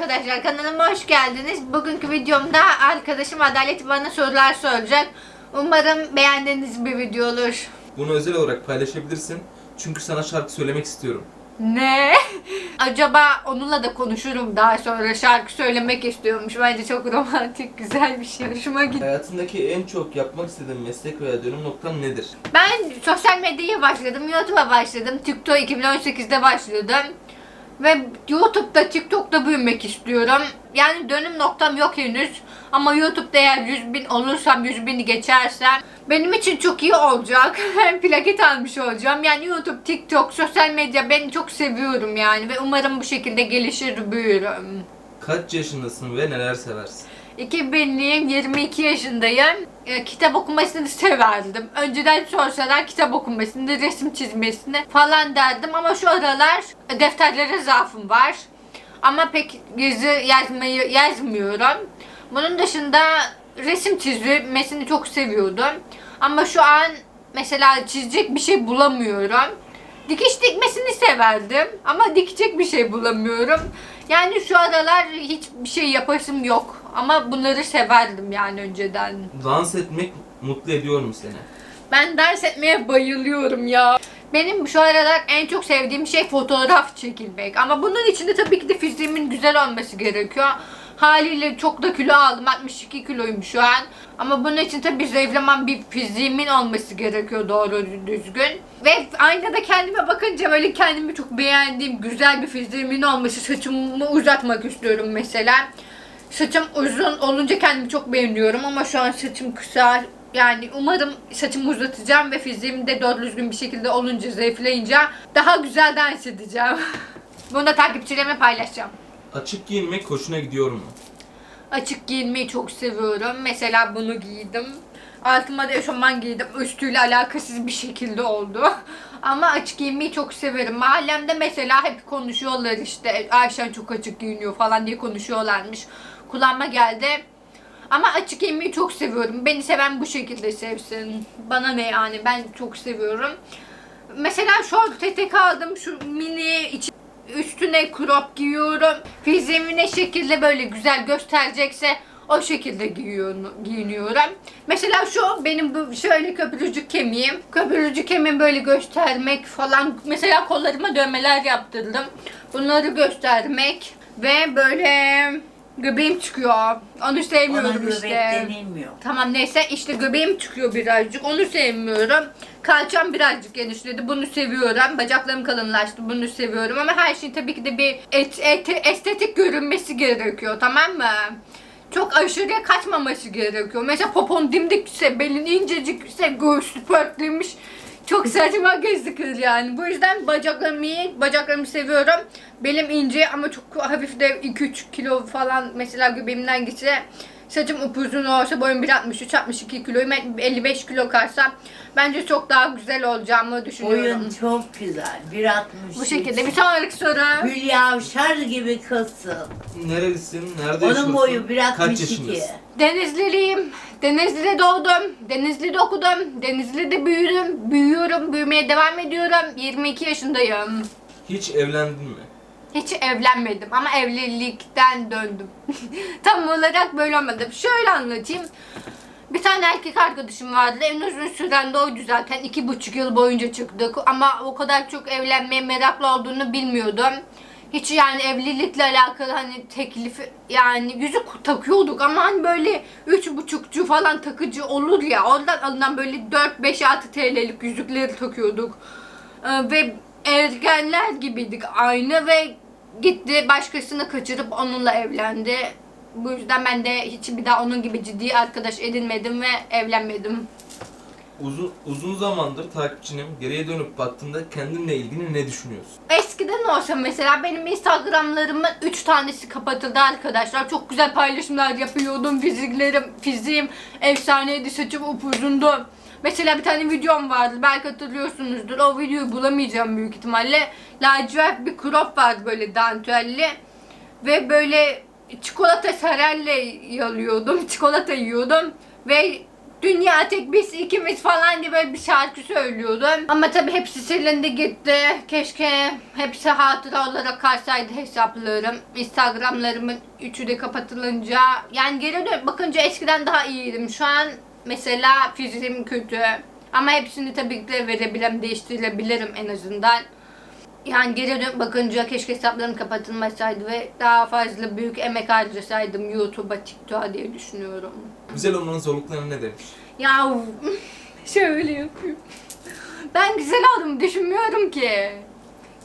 arkadaşlar kanalıma hoş geldiniz. Bugünkü videomda arkadaşım Adalet bana sorular soracak. Umarım beğendiğiniz bir video olur. Bunu özel olarak paylaşabilirsin. Çünkü sana şarkı söylemek istiyorum. Ne? Acaba onunla da konuşurum daha sonra şarkı söylemek istiyormuş. Bence çok romantik, güzel bir şey. Hoşuma gitti. Hayatındaki en çok yapmak istediğin meslek veya dönüm noktan nedir? Ben sosyal medyaya başladım, YouTube'a başladım. TikTok 2018'de başladım. Ve YouTube'da, TikTok'ta büyümek istiyorum. Yani dönüm noktam yok henüz. Ama YouTube'da eğer 100 bin olursam, 100 bini geçersem benim için çok iyi olacak. Plaket almış olacağım. Yani YouTube, TikTok, sosyal medya ben çok seviyorum yani. Ve umarım bu şekilde gelişir, büyürüm. Kaç yaşındasın ve neler seversin? 2000'liyim, 22 yaşındayım. E, kitap okumasını severdim. Önceden sorsalar kitap okumasını, resim çizmesini falan derdim ama şu aralar defterlere zaafım var. Ama pek yazı yazmayı yazmıyorum. Bunun dışında resim çizmesini çok seviyordum. Ama şu an mesela çizecek bir şey bulamıyorum. Dikiş dikmesini severdim ama dikecek bir şey bulamıyorum. Yani şu aralar hiçbir şey yapasım yok. Ama bunları severdim yani önceden. Dans etmek mutlu ediyor mu seni? Ben ders etmeye bayılıyorum ya. Benim şu aralar en çok sevdiğim şey fotoğraf çekilmek. Ama bunun için de tabii ki de fiziğimin güzel olması gerekiyor. Haliyle çok da kilo aldım. 62 kiloyum şu an. Ama bunun için tabii zayıflamam bir fiziğimin olması gerekiyor doğru düzgün. Ve aynada kendime bakınca böyle kendimi çok beğendiğim güzel bir fiziğimin olması. Saçımı uzatmak istiyorum mesela. Saçım uzun olunca kendimi çok beğeniyorum ama şu an saçım kısa. Yani umarım saçımı uzatacağım ve fiziğim de doğru düzgün bir şekilde olunca, zayıflayınca daha güzel dans edeceğim. Bunu da takipçilerime paylaşacağım. Açık giyinmek hoşuna gidiyor mu? Açık giyinmeyi çok seviyorum. Mesela bunu giydim. Altıma da eşofman giydim. Üstüyle alakasız bir şekilde oldu. Ama açık giyinmeyi çok severim. Mahallemde mesela hep konuşuyorlar işte Ayşen çok açık giyiniyor falan diye konuşuyorlarmış. Kulağıma geldi. Ama açık giyinmeyi çok seviyorum. Beni seven bu şekilde sevsin. Bana ne yani ben çok seviyorum. Mesela short etek aldım şu mini içi üstüne crop giyiyorum. Fiziğimi ne şekilde böyle güzel gösterecekse o şekilde giyiniyorum. Mesela şu benim bu şöyle köprücük kemiğim. Köprücük kemiğimi böyle göstermek falan. Mesela kollarıma dövmeler yaptırdım. Bunları göstermek ve böyle göbeğim çıkıyor. Onu Ona sevmiyorum göbek işte. denilmiyor. Tamam neyse işte göbeğim çıkıyor birazcık. Onu sevmiyorum. Kalçam birazcık genişledi. Bunu seviyorum. Bacaklarım kalınlaştı. Bunu seviyorum. Ama her şey tabii ki de bir et, et- estetik görünmesi gerekiyor. Tamam mı? Çok aşırıya kaçmaması gerekiyor. Mesela popon dimdikse, belin incecikse, göğsü pörtlüymüş. Çok saçma gözükür yani. Bu yüzden bacaklarım iyi. Bacaklarımı seviyorum. Belim ince ama çok hafif de 2-3 kilo falan mesela göbeğimden gitse saçım upuzun olsa boyum 1.63-62 kiloyum 55 kilo kalsam bence çok daha güzel olacağımı düşünüyorum. Boyun çok güzel. 1.60. Bu şekilde bir sonraki soru. Hülya Avşar gibi kızsın. Nerelisin? Nerede yaşıyorsun? Onun boyu Kaç 1.62. yaşındasın? Denizliliyim. Denizli'de doğdum. Denizli'de okudum. Denizli'de büyüdüm. Büyüyorum. Büyümeye devam ediyorum. 22 yaşındayım. Hiç evlendin mi? Hiç evlenmedim ama evlilikten döndüm. Tam olarak böyle olmadı. Şöyle anlatayım. Bir tane erkek arkadaşım vardı. En uzun süren de oydu zaten. iki buçuk yıl boyunca çıktık. Ama o kadar çok evlenmeye meraklı olduğunu bilmiyordum. Hiç yani evlilikle alakalı hani teklifi yani yüzük takıyorduk ama hani böyle üç buçukçu falan takıcı olur ya oradan alınan böyle 4-5-6 TL'lik yüzükleri takıyorduk. Ee, ve ergenler gibiydik aynı ve gitti başkasını kaçırıp onunla evlendi. Bu yüzden ben de hiç bir daha onun gibi ciddi arkadaş edinmedim ve evlenmedim. Uzun, uzun zamandır takipçinim. Geriye dönüp baktığında kendinle ilgili ne düşünüyorsun? Eskiden olsa mesela benim Instagram'larımın 3 tanesi kapatıldı arkadaşlar. Çok güzel paylaşımlar yapıyordum. Fiziklerim, fiziğim efsaneydi, saçım upuzundu. Mesela bir tane videom vardı. Belki hatırlıyorsunuzdur. O videoyu bulamayacağım büyük ihtimalle. Lacivert bir crop vardı böyle dantelli. Ve böyle çikolata sarelle yalıyordum. Çikolata yiyordum. Ve Dünya tek biz ikimiz falan diye böyle bir şarkı söylüyordum. Ama tabii hepsi silindi gitti. Keşke hepsi hatıra olarak kalsaydı hesaplarım. Instagramlarımın üçü de kapatılınca. Yani geri dönüp bakınca eskiden daha iyiydim. Şu an mesela fiziğim kötü. Ama hepsini tabii ki de verebilirim, değiştirebilirim en azından. Yani geri dönüp bakınca keşke hesaplarım kapatılmasaydı ve daha fazla büyük emek harcasaydım YouTube'a, TikTok'a diye düşünüyorum. Güzel olmanın zorlukları ne demiş? Ya şöyle yapayım. Ben güzel olduğumu düşünmüyorum ki.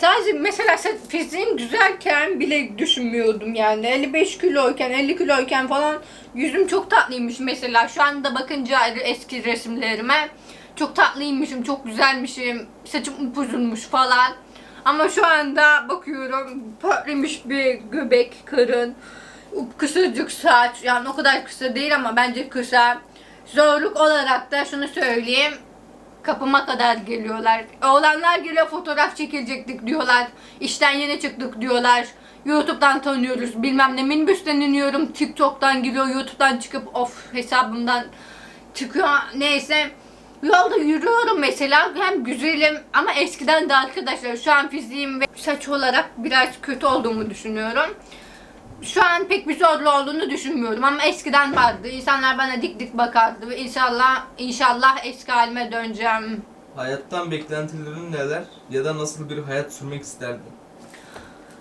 Sadece mesela fiziğim güzelken bile düşünmüyordum yani. 55 kiloyken, 50 kiloyken falan yüzüm çok tatlıymış mesela. Şu anda bakınca eski resimlerime çok tatlıymışım, çok güzelmişim. Saçım upuzunmuş falan. Ama şu anda bakıyorum patlamış bir göbek, karın, kısacık saç. Yani o kadar kısa değil ama bence kısa. Zorluk olarak da şunu söyleyeyim. Kapıma kadar geliyorlar. Oğlanlar geliyor fotoğraf çekilecektik diyorlar. İşten yeni çıktık diyorlar. YouTube'dan tanıyoruz. Bilmem ne minibüsten iniyorum. TikTok'tan giriyor. YouTube'dan çıkıp of hesabımdan çıkıyor. Neyse. Yolda yürüyorum mesela hem güzelim ama eskiden de arkadaşlar şu an fiziğim ve saç olarak biraz kötü olduğumu düşünüyorum. Şu an pek bir zorlu olduğunu düşünmüyorum ama eskiden vardı. İnsanlar bana dik dik bakardı ve inşallah inşallah eski halime döneceğim. Hayattan beklentilerin neler ya da nasıl bir hayat sürmek isterdin?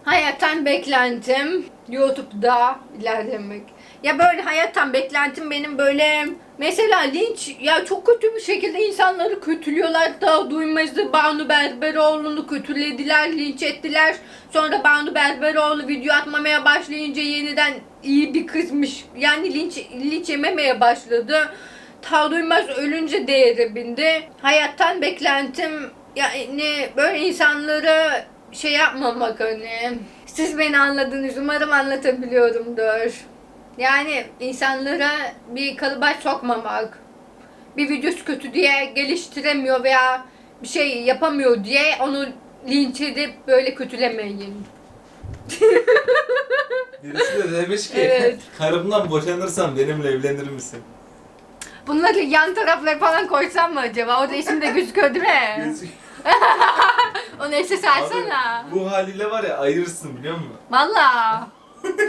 Hayattan beklentim YouTube'da ilerlemek. Ya böyle hayattan beklentim benim böyle mesela linç ya çok kötü bir şekilde insanları kötülüyorlar da duymazdı Banu Berberoğlu'nu kötülediler, linç ettiler. Sonra Banu Berberoğlu video atmamaya başlayınca yeniden iyi bir kızmış. Yani linç linç yememeye başladı. Ta duymaz ölünce değeri bindi. Hayattan beklentim yani böyle insanları şey yapmamak hani. Siz beni anladınız. Umarım anlatabiliyorumdur. Yani insanlara bir kalıba sokmamak. Bir videosu kötü diye geliştiremiyor veya bir şey yapamıyor diye onu linç edip böyle kötülemeyin. Birisi de demiş ki Evet. karımdan boşanırsam benimle evlenir misin? Bunları yan tarafları falan koysam mı acaba? Orada isim de gözüküyor değil mi? Onu alsana. Abi, bu haliyle var ya ayırırsın biliyor musun? Valla.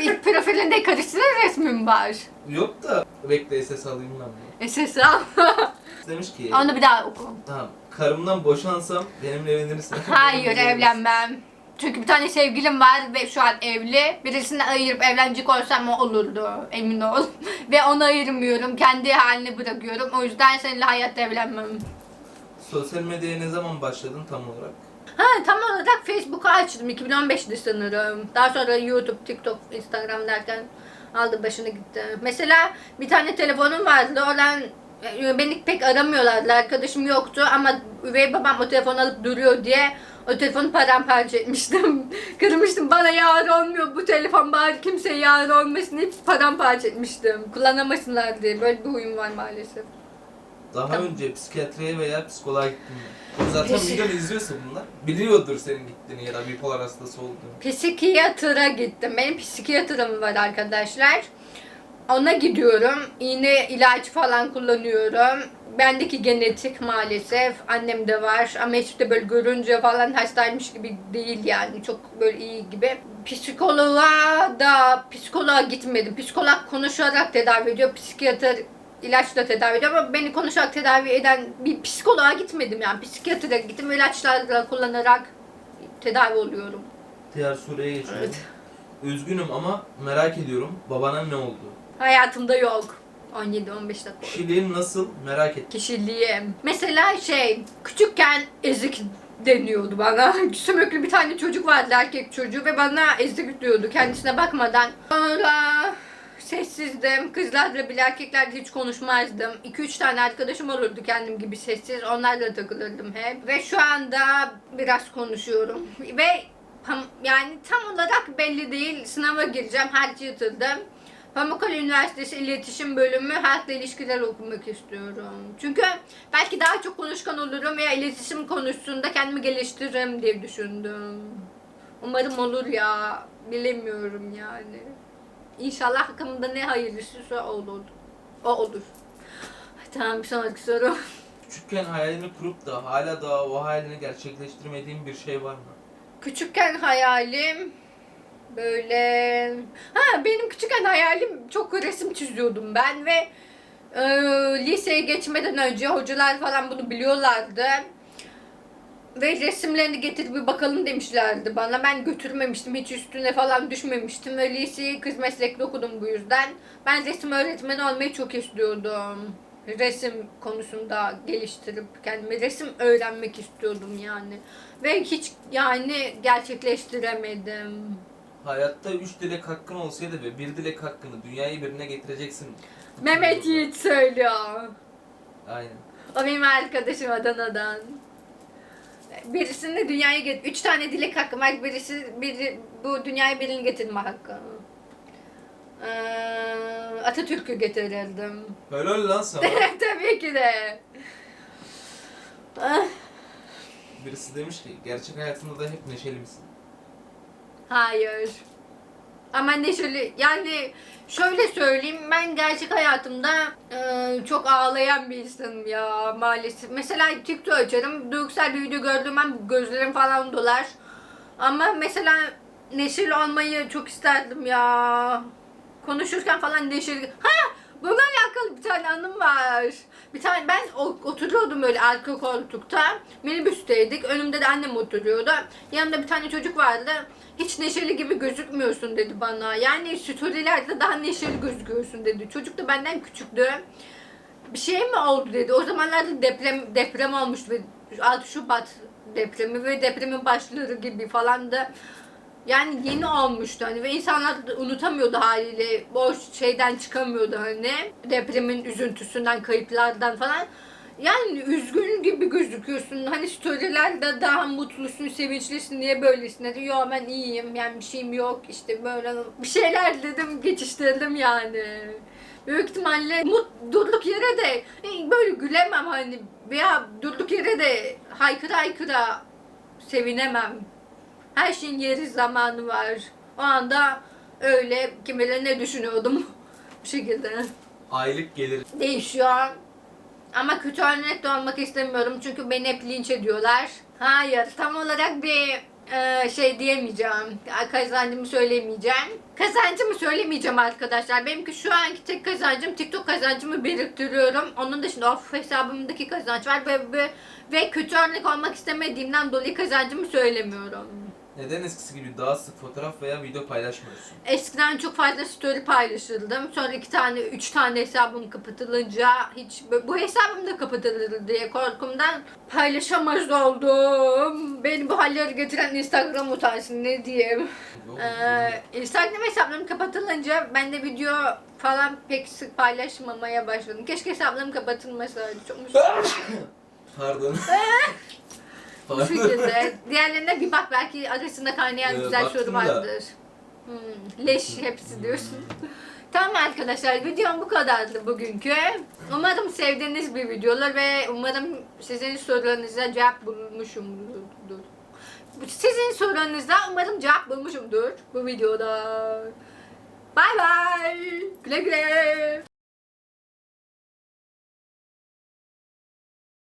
İlk profilinde karıştırır resmim var. Yok da bekle ses alayım ben. bunu. SS al. Demiş ki Onu bir daha oku. tamam karımdan boşansam benimle evlenirsin. Hayır evlenmem. Çünkü bir tane sevgilim var ve şu an evli. Birisini ayırıp evlenecek olsam o olurdu. Emin ol. ve onu ayırmıyorum. Kendi haline bırakıyorum. O yüzden seninle hayatta evlenmem. Sosyal medyaya ne zaman başladın tam olarak? Ha tam olarak Facebook'u açtım 2015'te sanırım. Daha sonra YouTube, TikTok, Instagram derken aldı başını gitti. Mesela bir tane telefonum vardı. Oradan e, beni pek aramıyorlardı. Arkadaşım yoktu ama üvey babam o telefonu alıp duruyor diye o telefonu paramparça etmiştim. Kırmıştım. Bana yar olmuyor bu telefon bari kimseye yar olmasın deyip paramparça etmiştim. Kullanamasınlar diye. Böyle bir huyum var maalesef. Daha Tamam. önce psikiyatriye veya psikoloğa gittin mi? Zaten videonu izliyorsa bunlar. Biliyordur senin gittiğini ya da bipolar hastası olduğunu. Psikiyatra gittim. Benim psikiyatrım var arkadaşlar. Ona gidiyorum. İğne ilaç falan kullanıyorum. Bendeki genetik maalesef. Annemde var. Ama hiç de böyle görünce falan hastaymış gibi değil yani. Çok böyle iyi gibi. Psikoloğa da psikoloğa gitmedim. Psikolog konuşarak tedavi ediyor. Psikiyatr ilaçla tedavi ediyor ama beni konuşarak tedavi eden bir psikoloğa gitmedim yani. Psikiyatra gittim. ilaçlarla kullanarak tedavi oluyorum. Diğer soruya geçiyorum. Evet. Üzgünüm ama merak ediyorum. Babana ne oldu? Hayatımda yok. 17-15 dakika. oldu. Kişiliğin nasıl merak ettim. Kişiliğim. Mesela şey, küçükken ezik deniyordu bana. Sümüklü bir tane çocuk vardı erkek çocuğu ve bana ezik diyordu kendisine bakmadan. Sonra sessizdim. Kızlarla bile erkeklerle hiç konuşmazdım. 2-3 tane arkadaşım olurdu kendim gibi sessiz. Onlarla takılırdım hep. Ve şu anda biraz konuşuyorum. Ve yani tam olarak belli değil. Sınava gireceğim. Harcı yatırdım. Pamukkale Üniversitesi İletişim Bölümü Halkla İlişkiler okumak istiyorum. Çünkü belki daha çok konuşkan olurum veya iletişim konusunda kendimi geliştiririm diye düşündüm. Umarım olur ya. Bilemiyorum yani. İnşallah hakkımda ne hayırlısıysa o olur. O olur. Tamam bir sonraki soru. Küçükken hayalini kurup da hala daha o hayalini gerçekleştirmediğin bir şey var mı? Küçükken hayalim böyle... Ha benim küçükken hayalim çok resim çiziyordum ben ve e, liseye geçmeden önce hocalar falan bunu biliyorlardı. Ve resimlerini getir bir bakalım demişlerdi bana. Ben götürmemiştim. Hiç üstüne falan düşmemiştim. Ve liseyi kız meslekli okudum bu yüzden. Ben resim öğretmeni olmayı çok istiyordum. Resim konusunda geliştirip kendimi resim öğrenmek istiyordum yani. Ve hiç yani gerçekleştiremedim. Hayatta üç dilek hakkın olsaydı ve bir dilek hakkını dünyayı birine getireceksin. Mehmet Yiğit söylüyor. Aynen. O benim arkadaşım Adana'dan. Birisini dünyaya get üç tane dilek hakkım var. Birisi biri, bu dünyaya birini getirme hakkı. Ee, Atatürk'ü getirirdim. Helal lan sana. Tabii ki de. Ah, Birisi demiş ki gerçek hayatında da hep neşeli misin? Hayır. Ama neşeli yani şöyle söyleyeyim ben gerçek hayatımda e, çok ağlayan bir insanım ya maalesef. Mesela TikTok açarım duygusal bir video gördüğüm an gözlerim falan dolar. Ama mesela neşeli olmayı çok isterdim ya. Konuşurken falan neşeli. Ha bununla alakalı bir tane anım var. Bir tane ben oturuyordum böyle arka koltukta. Minibüsteydik. Önümde de annem oturuyordu. Yanımda bir tane çocuk vardı. Hiç neşeli gibi gözükmüyorsun dedi bana. Yani storylerde daha neşeli gözüküyorsun dedi. Çocuk da benden küçüktü. Bir şey mi oldu dedi. O zamanlarda deprem deprem olmuştu. ve 6 Şubat depremi ve depremin başları gibi falan da yani yeni olmuştu hani ve insanlar unutamıyordu haliyle. O şeyden çıkamıyordu hani. Depremin üzüntüsünden, kayıplardan falan. Yani üzgün gibi gözüküyorsun. Hani storylerde daha mutlusun, sevinçlisin diye böylesin dedi. Yo ben iyiyim yani bir şeyim yok işte böyle bir şeyler dedim geçiştirdim yani. Büyük ihtimalle mut, durduk yere de böyle gülemem hani veya durduk yere de haykıra haykıra sevinemem. Her şeyin yeri zamanı var. O anda öyle kim bilir ne düşünüyordum bu şekilde. Aylık gelir. Değişiyor. Ama kötü örnek de olmak istemiyorum çünkü beni hep linç ediyorlar. Hayır tam olarak bir e, şey diyemeyeceğim. Kazancımı söylemeyeceğim. Kazancımı söylemeyeceğim arkadaşlar. Benimki şu anki tek kazancım TikTok kazancımı biriktiriyorum. Onun dışında off hesabımdaki kazanç var ve, ve, ve kötü örnek olmak istemediğimden dolayı kazancımı söylemiyorum. Neden eskisi gibi daha sık fotoğraf veya video paylaşmıyorsun? Eskiden çok fazla story paylaşırdım. Sonra iki tane, üç tane hesabım kapatılınca hiç bu hesabım da kapatılır diye korkumdan paylaşamaz oldum. Beni bu hallere getiren Instagram utansın ne diyeyim. Ee, Instagram hesaplarım kapatılınca ben de video falan pek sık paylaşmamaya başladım. Keşke hesaplarım kapatılmasaydı. Çok. Pardon. bu Pardon. şekilde. Diğerlerine bir bak belki arasında kaynayan Ee, güzel baktım da. vardır. Hmm, leş hepsi diyorsun. Tamam arkadaşlar videom bu kadardı bugünkü. Umarım sevdiğiniz bir video olur ve umarım sizin sorularınıza cevap bulmuşumdur. Sizin sorularınıza umarım cevap bulmuşumdur bu videoda. Bay bay. Güle güle.